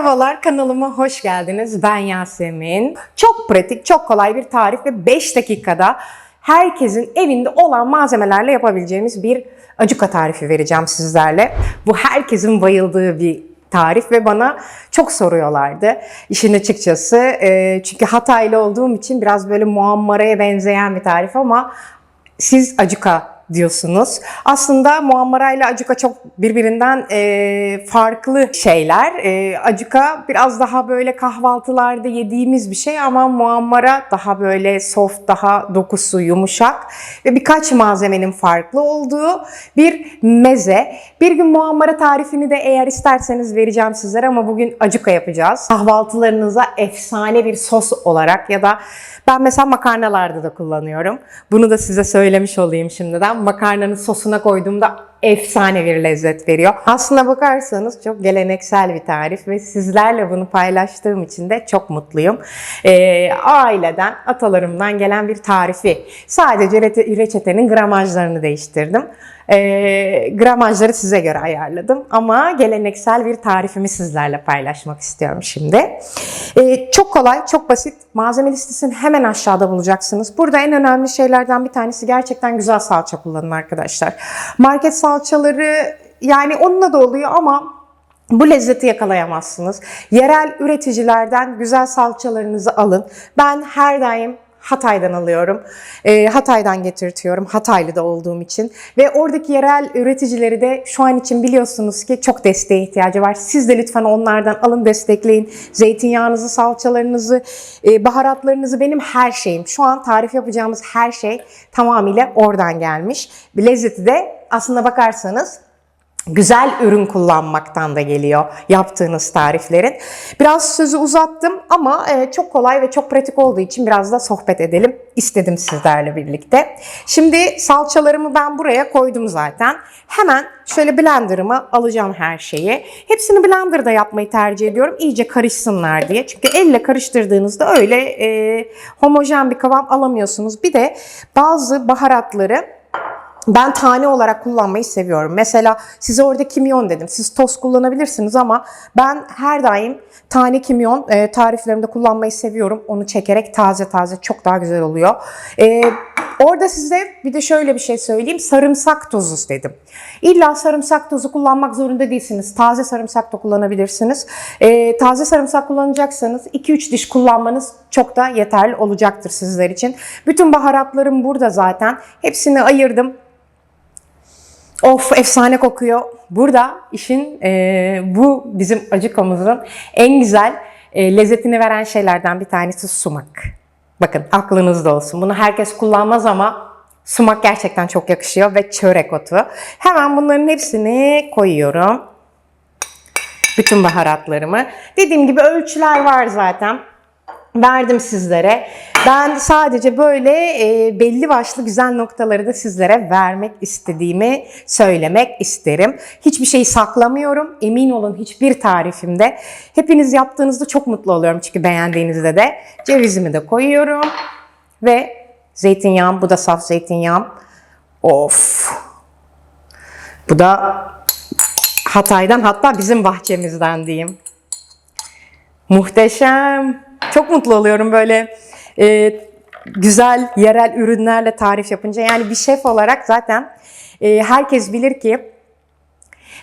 Merhabalar kanalıma hoş geldiniz. Ben Yasemin. Çok pratik, çok kolay bir tarif ve 5 dakikada herkesin evinde olan malzemelerle yapabileceğimiz bir acuka tarifi vereceğim sizlerle. Bu herkesin bayıldığı bir tarif ve bana çok soruyorlardı. İşin açıkçası e, çünkü Hataylı olduğum için biraz böyle muammaraya benzeyen bir tarif ama siz acuka diyorsunuz. Aslında muammara ile acuka çok birbirinden e, farklı şeyler. E, acuka biraz daha böyle kahvaltılarda yediğimiz bir şey ama muammara daha böyle soft, daha dokusu yumuşak ve birkaç malzemenin farklı olduğu bir meze. Bir gün muammara tarifini de eğer isterseniz vereceğim sizlere ama bugün acuka yapacağız. Kahvaltılarınıza efsane bir sos olarak ya da ben mesela makarnalarda da kullanıyorum. Bunu da size söylemiş olayım şimdiden. Makarnanın sosuna koyduğumda efsane bir lezzet veriyor. Aslına bakarsanız çok geleneksel bir tarif ve sizlerle bunu paylaştığım için de çok mutluyum. Ee, aileden, atalarımdan gelen bir tarifi. Sadece reçetenin gramajlarını değiştirdim. Ee, gramajları size göre ayarladım ama geleneksel bir tarifimi sizlerle paylaşmak istiyorum şimdi. Ee, çok kolay, çok basit. Malzeme listesini hemen aşağıda bulacaksınız. Burada en önemli şeylerden bir tanesi gerçekten güzel salça kullanın arkadaşlar. Market salçaları yani onunla da oluyor ama bu lezzeti yakalayamazsınız. Yerel üreticilerden güzel salçalarınızı alın. Ben her daim Hatay'dan alıyorum. Ee, Hatay'dan getirtiyorum. Hataylı da olduğum için. Ve oradaki yerel üreticileri de şu an için biliyorsunuz ki çok desteğe ihtiyacı var. Siz de lütfen onlardan alın destekleyin. Zeytinyağınızı, salçalarınızı, e, baharatlarınızı benim her şeyim. Şu an tarif yapacağımız her şey tamamıyla oradan gelmiş. Lezzeti de aslında bakarsanız güzel ürün kullanmaktan da geliyor yaptığınız tariflerin. Biraz sözü uzattım ama e, çok kolay ve çok pratik olduğu için biraz da sohbet edelim istedim sizlerle birlikte. Şimdi salçalarımı ben buraya koydum zaten. Hemen şöyle blenderıma alacağım her şeyi. Hepsini blenderda yapmayı tercih ediyorum. İyice karışsınlar diye. Çünkü elle karıştırdığınızda öyle e, homojen bir kıvam alamıyorsunuz. Bir de bazı baharatları ben tane olarak kullanmayı seviyorum. Mesela size orada kimyon dedim. Siz toz kullanabilirsiniz ama ben her daim tane kimyon e, tariflerimde kullanmayı seviyorum. Onu çekerek taze taze çok daha güzel oluyor. E, orada size bir de şöyle bir şey söyleyeyim. Sarımsak tozu dedim. İlla sarımsak tozu kullanmak zorunda değilsiniz. Taze sarımsak da kullanabilirsiniz. E, taze sarımsak kullanacaksanız 2-3 diş kullanmanız çok da yeterli olacaktır sizler için. Bütün baharatlarım burada zaten. Hepsini ayırdım. Of efsane kokuyor. Burada işin e, bu bizim acıkamızın en güzel e, lezzetini veren şeylerden bir tanesi sumak. Bakın aklınızda olsun. Bunu herkes kullanmaz ama sumak gerçekten çok yakışıyor ve çörek otu. Hemen bunların hepsini koyuyorum. Bütün baharatlarımı. Dediğim gibi ölçüler var zaten verdim sizlere. Ben sadece böyle e, belli başlı güzel noktaları da sizlere vermek istediğimi söylemek isterim. Hiçbir şeyi saklamıyorum. Emin olun hiçbir tarifimde. Hepiniz yaptığınızda çok mutlu oluyorum çünkü beğendiğinizde de. Cevizimi de koyuyorum. Ve zeytinyağım. Bu da saf zeytinyağım. Of. Bu da Hatay'dan hatta bizim bahçemizden diyeyim. Muhteşem. Çok mutlu oluyorum böyle e, güzel yerel ürünlerle tarif yapınca. Yani bir şef olarak zaten e, herkes bilir ki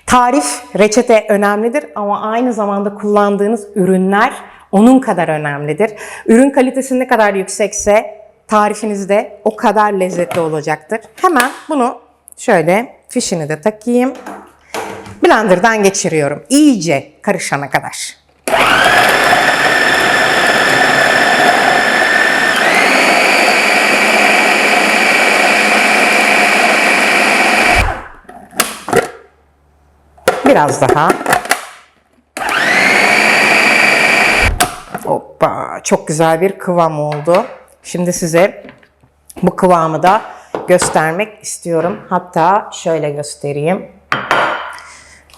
tarif, reçete önemlidir ama aynı zamanda kullandığınız ürünler onun kadar önemlidir. Ürün kalitesi ne kadar yüksekse tarifiniz de o kadar lezzetli olacaktır. Hemen bunu şöyle fişini de takayım. Blender'dan geçiriyorum. İyice karışana kadar. Biraz daha. Hoppa, çok güzel bir kıvam oldu. Şimdi size bu kıvamı da göstermek istiyorum. Hatta şöyle göstereyim.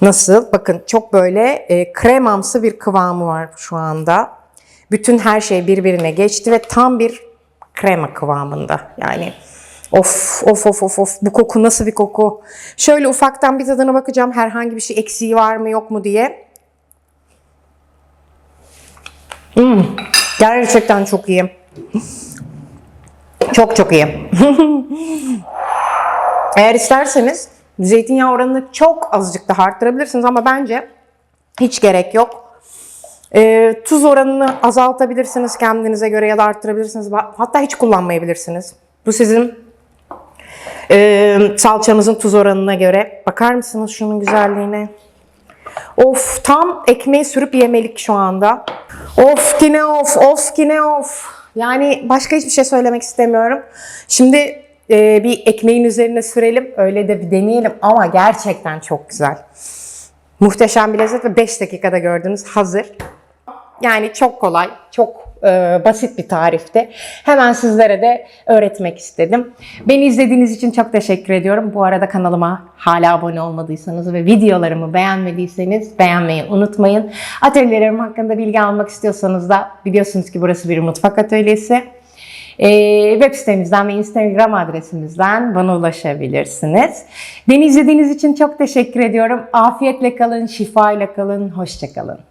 Nasıl? Bakın çok böyle e, kremamsı bir kıvamı var şu anda. Bütün her şey birbirine geçti ve tam bir krema kıvamında. Yani Of of of of of bu koku nasıl bir koku. Şöyle ufaktan bir tadına bakacağım herhangi bir şey eksiği var mı yok mu diye. Hmm, gerçekten çok iyi. Çok çok iyi. Eğer isterseniz zeytinyağı oranını çok azıcık daha arttırabilirsiniz ama bence hiç gerek yok. Ee, tuz oranını azaltabilirsiniz kendinize göre ya da arttırabilirsiniz. Hatta hiç kullanmayabilirsiniz. Bu sizin e, salçamızın tuz oranına göre. Bakar mısınız şunun güzelliğine? Of tam ekmeği sürüp yemelik şu anda. Of ki ne of, of ki ne of. Yani başka hiçbir şey söylemek istemiyorum. Şimdi e, bir ekmeğin üzerine sürelim. Öyle de bir deneyelim ama gerçekten çok güzel. Muhteşem bir lezzet ve 5 dakikada gördünüz hazır. Yani çok kolay, çok e, basit bir tarifti. Hemen sizlere de öğretmek istedim. Beni izlediğiniz için çok teşekkür ediyorum. Bu arada kanalıma hala abone olmadıysanız ve videolarımı beğenmediyseniz beğenmeyi unutmayın. Atölyelerim hakkında bilgi almak istiyorsanız da biliyorsunuz ki burası bir mutfak atölyesi. Ee, web sitemizden ve Instagram adresimizden bana ulaşabilirsiniz. Beni izlediğiniz için çok teşekkür ediyorum. Afiyetle kalın, şifayla kalın, hoşçakalın.